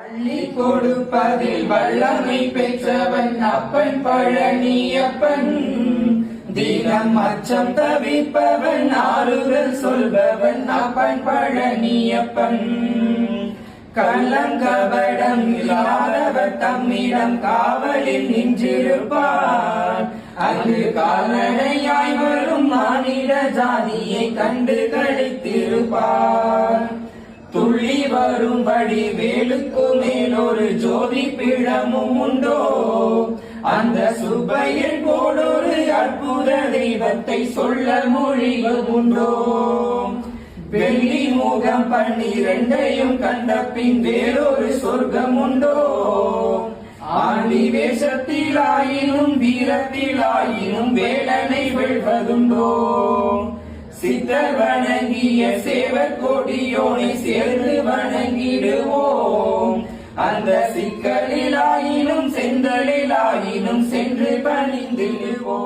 அள்ளி கொடுப்பதில் வல்லமை பெற்றவன் அப்பன் பழனியப்பன் தினம் அச்சம் தவிப்பவன் ஆறுதல் சொல்பவன் அப்பன் பழனியப்பன் கள்ளங்கபடம் இல்லாதவர் தம்மிடம் காவலில் நின்றிருப்பார். அங்கு கால்நடையாய் வரும் மாநில ஜாதியை கண்டு கழித்திருப்பார் வரும்படி வேலுக்கு மேலொரு ஜோதி பிழமும் உண்டோ? அந்த சுபையில் போலொரு அற்புத தெய்வத்தை சொல்ல மொழிவதுண்டோ வெள்ளி முகம் பன்னிரண்டையும் கண்ட பின் வேறொரு சொர்க்கம் உண்டோ? ஆண்டி வேஷத்திலாயினும் வீரத்திலாயினும் வேலனை வெல்வதுண்டோ? சித்தர் வணங்கிய சேவர் கொடியோனை சேர்ந்து அந்த சிக்கலிலாயினும் செந்தலிலாயினும் சென்று பணிந்து போ